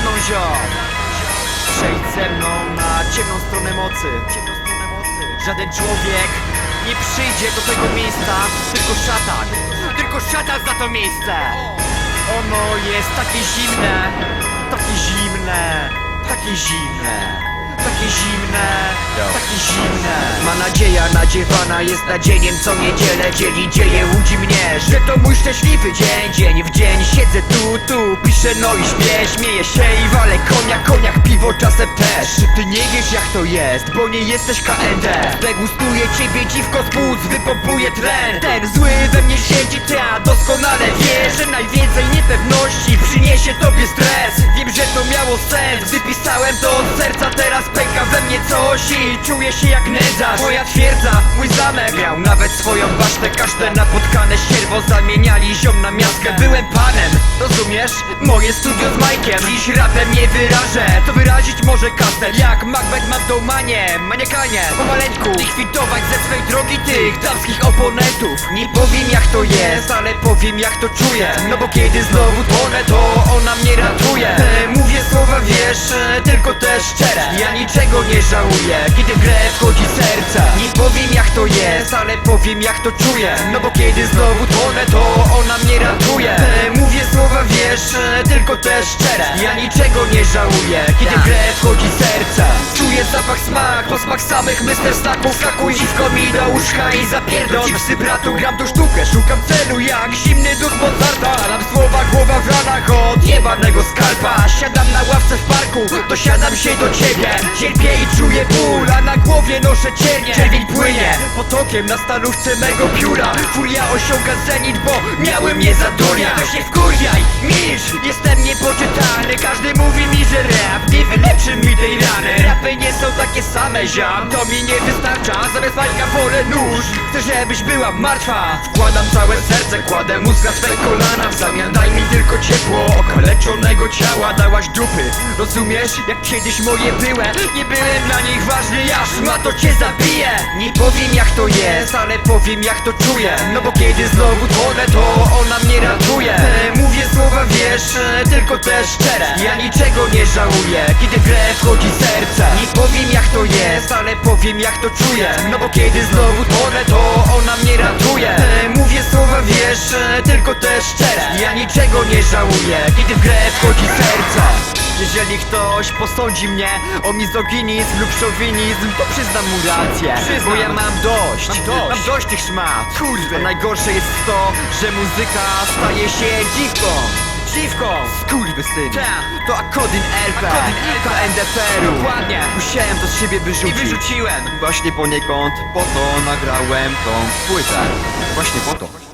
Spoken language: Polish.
mną ziom. Przejdź ze mną na ciemną stronę mocy. Żaden człowiek nie przyjdzie do tego miejsca Tylko szatan. Tylko szatan za to miejsce. Ono jest takie zimne Takie zimne Takie zimne takie zimne, takie zimne. Ma nadzieja nadziewana jest nadzieniem co niedzielę Dzieli dzieje łudzi mnie, że to mój szczęśliwy dzień. Dzień w dzień siedzę tu, tu, piszę no i śpię Śmieję się i walę koniak, koniak, piwo czasem też. Czy ty nie wiesz jak to jest, bo nie jesteś KND Degustuje ciebie dziwko z płuc, wypompuje tlen. Ten zły we mnie siedzi, ty a doskonale wiesz Że najwięcej niepewności przyniesie tobie stres. Wiem, że to miało sens, gdy pisałem to od serca. Teraz pęka we mnie coś i czuję się jak nędzarz Moja twierdza, mój zamek Miał nawet swoją basztę, każde napotkane sierwo Zamieniali ziom na miastkę. Byłem panem, rozumiesz? Moje studio z Majkiem Dziś rapem nie wyrażę, to wyrazić może kastet Jak Macbeth mam w domanie, maniakalnie, pomaleńku Likwidować ze swej drogi tych damskich oponentów. Nie powiem jak to jest, ale powiem jak to czuję. No bo kiedy znowu tonę, to ona mnie ratuje. Mówię słowa wiesz, tylko te szczere. Ja niczego nie żałuję, kiedy w grę wchodzi serce. Nie powiem jak to jest, ale powiem jak to czuję. No bo kiedy znowu tonę, to ona mnie ratuje. Mówię słowa wiesz, tylko te szczere. Ja niczego nie żałuję, kiedy w grę wchodzi serce. Czuję zapach smak, posmak samych myster snaków. Skakuj dziwko mi do łóżka i zapierdol. Chipsy bratu, gram tu sztukę, szukam celu jak zimny duch Mozarta Ranach od jebanego skalpa Siadam na ławce w parku, dosiadam się do ciebie. Cierpię i czuję ból, a na głowie noszę cienie Czerwień płynie potokiem na stalówce mego pióra. Furia osiąga zenit, bo miałem nie zadurnia Weź się wkurwiaj, milcz, jestem niepoczytany. Każdy mówi mi, że rap nie wyleczy mi tej rany. Rapy nie są takie same, ziom, to mi nie wystarcza. Zamiast walka wolę nóż, chcę żebyś była martwa. Wkładam całe serce, kładę mózg na swe kolana. W zamian daj mi tylko ciepło okaleczonego ciała Dałaś dupy, rozumiesz? Jak kiedyś moje były? Nie byłem dla nich ważny, ja szma to cię zabiję Nie powiem jak to jest, ale powiem jak to czuję. No bo kiedy znowu tonę, to ona mnie ratuje. Mówię słowa wiesz, tylko te szczere. Ja niczego nie żałuję, kiedy w grę wchodzi serce. Nie powiem jak to jest, ale powiem jak to czuję. No bo kiedy znowu tonę, to ona mnie ratuje. Mówię słowa wiesz, tylko te szczere. Ja niczego nie żałuję, kiedy w grę wchodzi serce. Jeżeli ktoś posądzi mnie o mizoginizm lub szowinizm, to przyznam mu rację Bo ja mam dość, mam dość, mam dość tych szmat. Kurwy A najgorsze jest to, że muzyka staje się dziwką. Dziwką! Skurwysyn! To Akodin RP, KNDPR-u Dokładnie! Musiałem to z siebie wyrzucić. I wyrzuciłem! Właśnie poniekąd po to nagrałem tą płytę. Właśnie po to